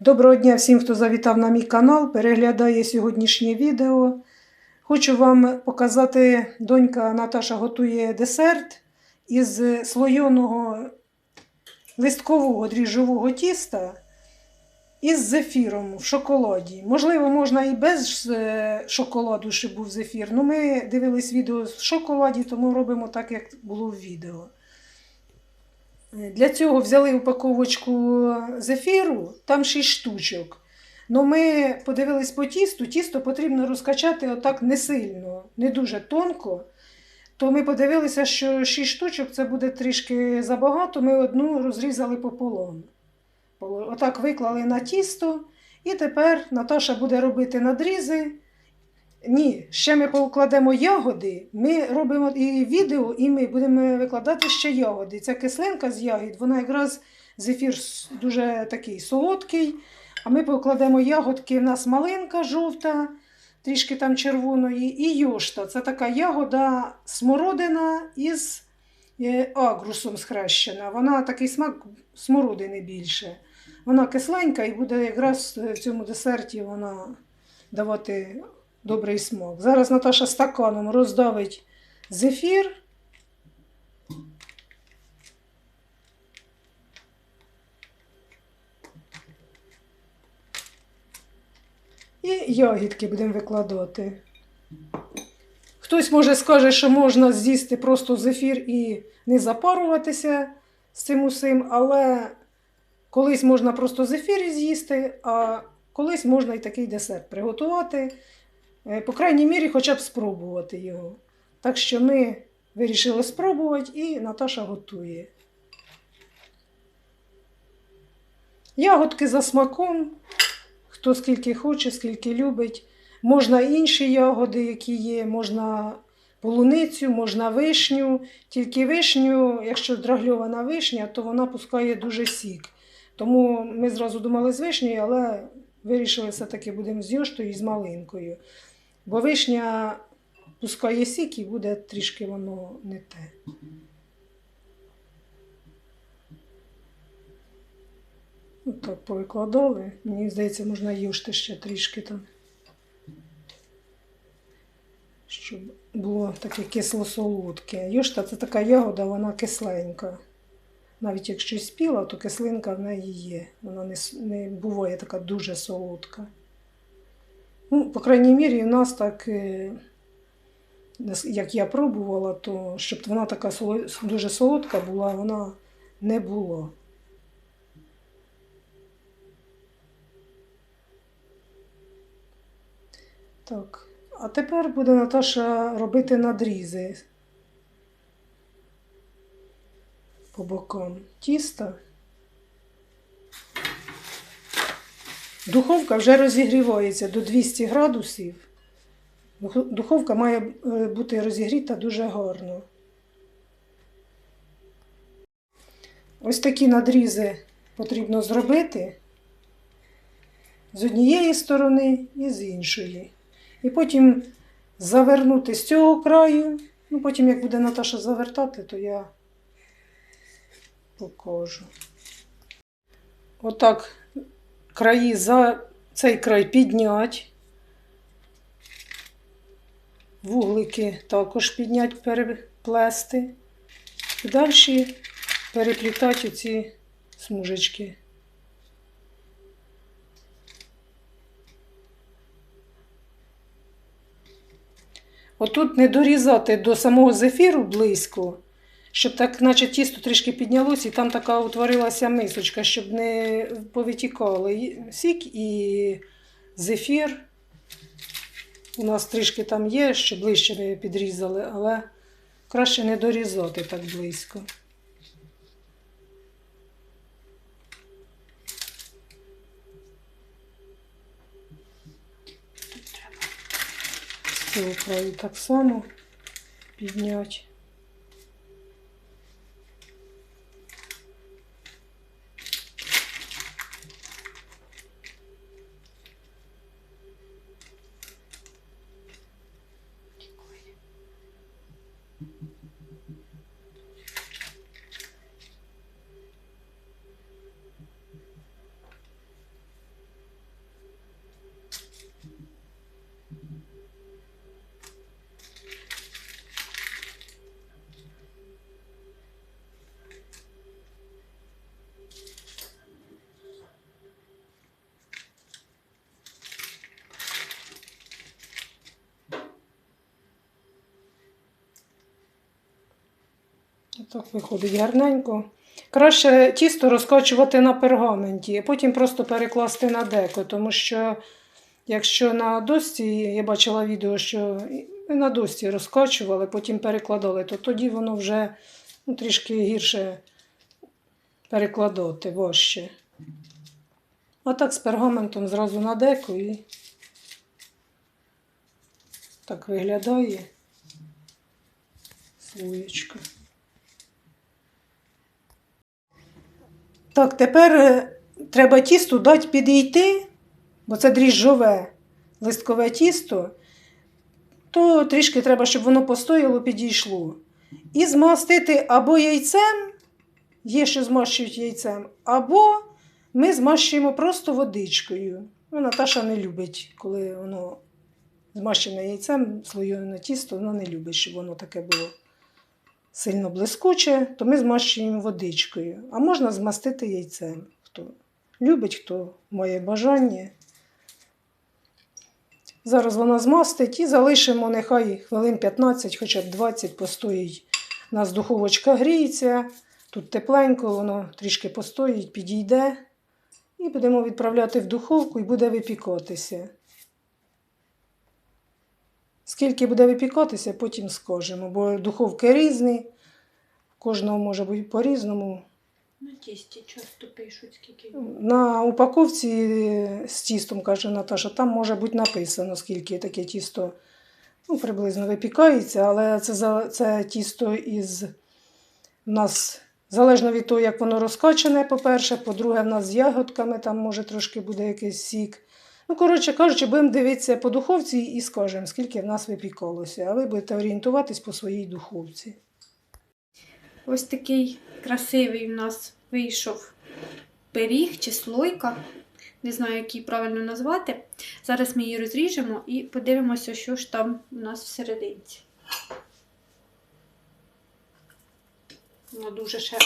Доброго дня всім, хто завітав на мій канал, переглядає сьогоднішнє відео. Хочу вам показати, донька Наташа готує десерт із слойоного листкового дріжджового тіста із зефіром в шоколаді. Можливо, можна і без е, шоколаду, щоб був зефір. але ми дивились відео з шоколаді, тому робимо так, як було в відео. Для цього взяли упаковочку зефіру, там 6 штучок. Ну, ми подивились по тісту, тісто потрібно розкачати отак не сильно, не дуже тонко. То ми подивилися, що 6 штучок це буде трішки забагато. Ми одну розрізали пополам. Отак виклали на тісто. І тепер Наташа буде робити надрізи. Ні, ще ми покладемо ягоди. Ми робимо і відео, і ми будемо викладати ще ягоди. Ця кислинка з ягід, вона якраз зефір дуже такий солодкий. А ми покладемо ягодки. У нас малинка жовта, трішки там червоної, і йошта. Це така ягода смородина із е, агрусом схрещена. Вона такий смак смородини більше. Вона кисленька і буде якраз в цьому десерті вона давати добрий смак. Зараз Наташа стаканом роздавить зефір. І ягідки будемо викладати. Хтось може скаже, що можна з'їсти просто зефір і не запаруватися з цим усім, але колись можна просто зефір з'їсти, а колись можна і такий десерт приготувати. Е, По крайній мірі, хоча б спробувати його. Так що ми вирішили спробувати і Наташа готує. Ягодки за смаком, хто скільки хоче, скільки любить. Можна інші ягоди, які є, можна полуницю, можна вишню. Тільки вишню, якщо драгльована вишня, то вона пускає дуже сік. Тому ми зразу думали з вишнею, але вирішили все-таки будемо з йоштою і з малинкою. Бо вишня пускає сік і буде трішки воно не те. Ну, так, повикладали. Мені здається, можна їжте ще трішки там. Щоб було таке кисло-солодке. Йошта це така ягода, вона кисленька. Навіть якщо спіла, то кислинка в неї є. Вона не, не буває така дуже солодка. Ну, по крайній мірі, у нас так, е, як я пробувала, то щоб вона така дуже солодка була, вона не була. Так, а тепер буде Наташа робити надрізи по бокам тіста. Духовка вже розігрівається до 200 градусів. Духовка має е, бути розігріта дуже гарно. Ось такі надрізи потрібно зробити з однієї сторони і з іншої. І потім завернути з цього краю. Ну, потім, як буде Наташа завертати, то я покажу. Отак краї за цей край піднять. Вуглики також піднять, переплести. І далі переплітати оці смужечки. Отут не дорізати до самого зефіру близько, щоб так, наче тісто трішки піднялося, і там така утворилася мисочка, щоб не повитікали сік і зефір. У нас трішки там є, що ближче ми підрізали, але краще не дорізати так близько. Краю так само підняти. Так виходить гарненько. Краще тісто розкачувати на пергаменті, а потім просто перекласти на деко, тому що якщо на досці, я бачила відео, що на досці розкачували, потім перекладали, то тоді воно вже ну, трішки гірше перекладати важче. А так з пергаментом зразу на деко і так виглядає слоєчка. Так, тепер е, треба тісту дати підійти, бо це дріжджове листкове тісто, то трішки треба, щоб воно постояло, підійшло. І змастити або яйцем, є, що змащують яйцем, або ми змащуємо просто водичкою. Ну, Наташа не любить, коли воно змащене яйцем, слоєне тісто, вона не любить, щоб воно таке було сильно блискуче, то ми змащуємо водичкою. А можна змастити яйцем. Хто любить, хто має бажання. Зараз вона змастить і залишимо нехай хвилин 15, хоча б 20 постоїть. У нас духовочка гріється, тут тепленько, воно трішки постоїть, підійде. І будемо відправляти в духовку і буде випікатися. Скільки буде випікатися, потім скажемо, бо духовки різні, кожного може бути по-різному. На тісті часто пишуть, скільки. На упаковці з тістом, каже Наташа, там може бути написано, скільки таке тісто ну, приблизно випікається, але це, це тісто із у нас залежно від того, як воно розкачане, по-перше, по-друге, в нас з ягодками, там може трошки буде якийсь сік. Ну, коротше кажучи, будемо дивитися по духовці і скажемо, скільки в нас випікалося, а ви будете орієнтуватись по своїй духовці. Ось такий красивий у нас вийшов пиріг чи слойка. Не знаю, як її правильно назвати. Зараз ми її розріжемо і подивимося, що ж там у нас всерединці. Вона дуже ще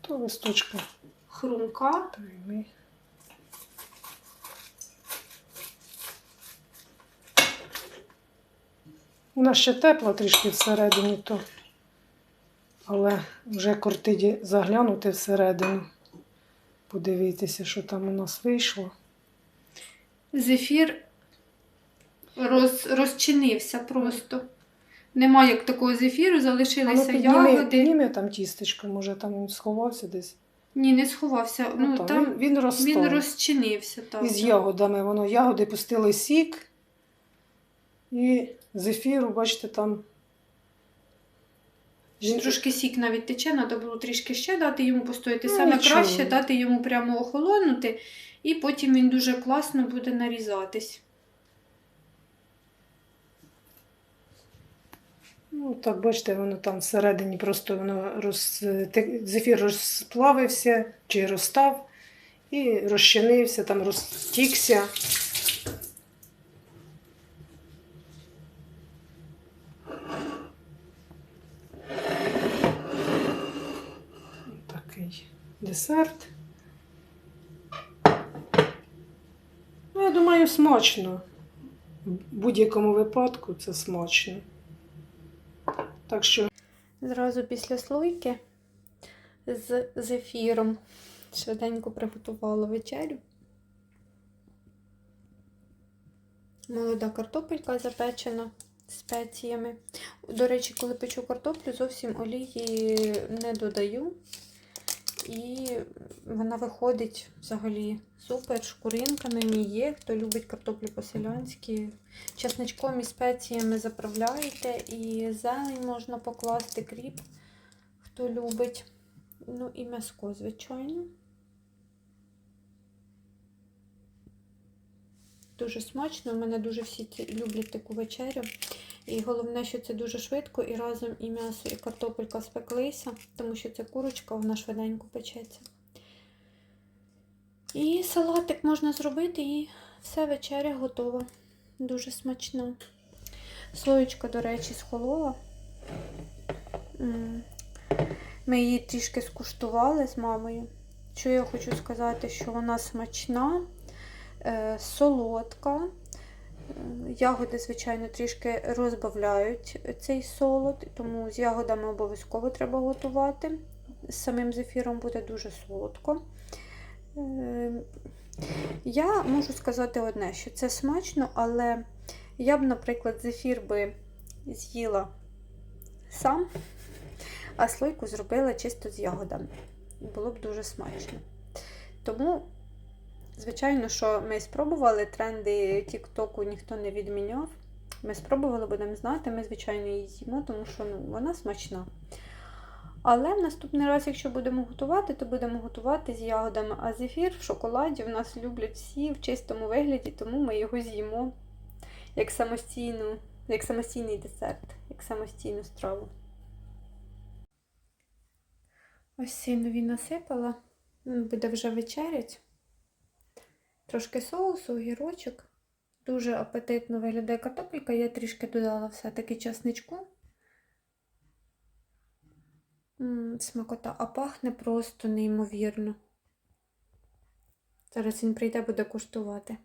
То листочка. хрумка. Та й ми. Вона ще тепла трішки всередині, то, але вже кортиді заглянути всередину, подивитися, що там у нас вийшло. Зефір роз, розчинився просто. Нема як такого зефіру, ну, залишилися підніми, ягоди. підніми там тістечко, може там він сховався десь. Ні, не сховався. Ну, там, там він, він розстав. він розчинився. Так. Із ягодами. Воно ягоди пустили сік. І зефіру, бачите, там. Трошки сік навіть тече, треба було трішки ще дати йому постояти. Ну, Саме нічого. краще дати йому прямо охолонути, і потім він дуже класно буде нарізатись. Ну, так, бачите, воно там всередині просто воно роз... зефір розплавився чи розстав і розчинився, там розтікся. Такий десерт. Ну, я думаю, смачно. В будь-якому випадку це смачно. Так що Зразу після слойки з зефіром швиденько приготувала вечерю. Молода картопелька запечена спеціями. До речі, коли печу картоплю, зовсім олії не додаю. І вона виходить взагалі супер, шкуринками мій є. Хто любить картоплю по-селянськи. Чесничком і спеціями заправляєте, і зелень можна покласти, кріп, хто любить. Ну і м'яско, звичайно. Дуже смачно. У мене дуже всі люблять таку вечерю. І головне, що це дуже швидко, і разом і м'ясо, і картопелька спеклися, тому що це курочка, вона швиденько печеться. І салатик можна зробити, і все, вечеря готова. Дуже смачно. Слоєчка, до речі, схолола. Ми її трішки скуштували з мамою. Що я хочу сказати, що вона смачна, е, солодка, Ягоди, звичайно, трішки розбавляють цей солод, тому з ягодами обов'язково треба готувати. З самим зефіром буде дуже солодко. Е, Я можу сказати одне, що це смачно, але я б, наприклад, зефір би з'їла сам, а слойку зробила чисто з ягодами. Було б дуже смачно. Тому, звичайно, що ми спробували тренди Тіктоку ніхто не відміняв. Ми спробували, будемо знати, ми, звичайно, її з'їмо, тому що ну, вона смачна. Але в наступний раз, якщо будемо готувати, то будемо готувати з ягодами. А зефір в шоколаді в нас люблять всі в чистому вигляді, тому ми його з'їмо як самостійну, як самостійний десерт, як самостійну страву. Ось сінові насипала. Буде вже вечерять. Трошки соусу, огірочок. Дуже апетитно виглядає картопелька. Я трішки додала все-таки часничку. М, Смакота, а пахне просто неймовірно. Зараз він прийде, буде куштувати.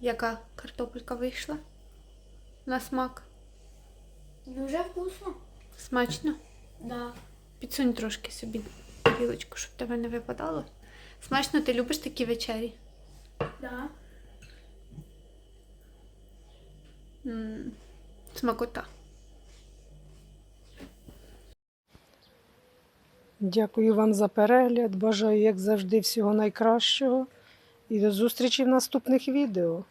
Яка картопелька вийшла? На смак. Дуже вкусно. Смачно. Да. Підсунь трошки собі тарілочку, щоб тебе не випадало. Смачно, ти любиш такі вечері? Да. м Смакота. Дякую вам за перегляд. Бажаю, як завжди, всього найкращого. І до зустрічі в наступних відео.